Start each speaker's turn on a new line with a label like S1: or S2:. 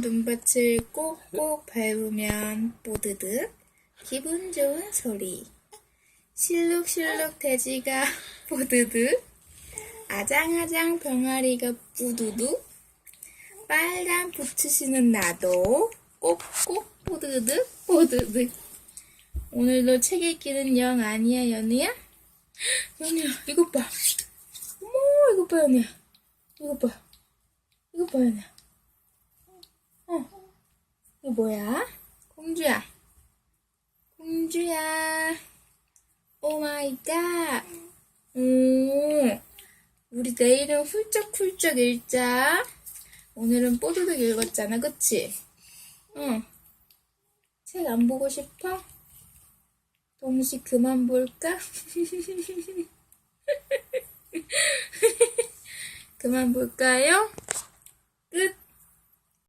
S1: 눈밭을 꼭꼭 밟으면 뽀드득 기분 좋은 소리. 실룩실룩 돼지가 뽀드득 아장아장 병아리가 뿌두둑 빨간 부츠 신은 나도 꼭꼭 뽀드득 뽀드득. 오늘도 책 읽기는 영 아니야 연우야? 연우야 이것 봐. 어머 이것 봐 연우야. 이것 봐. 이것 봐 연우야 뭐야? 공주야 공주야 오 마이 갓 오, 우리 내일은 훌쩍훌쩍 읽자 오늘은 뽀드득 읽었잖아 그치? 응 책 안 보고 싶어? 동시 그만 볼까? 그만 볼까요? 끝!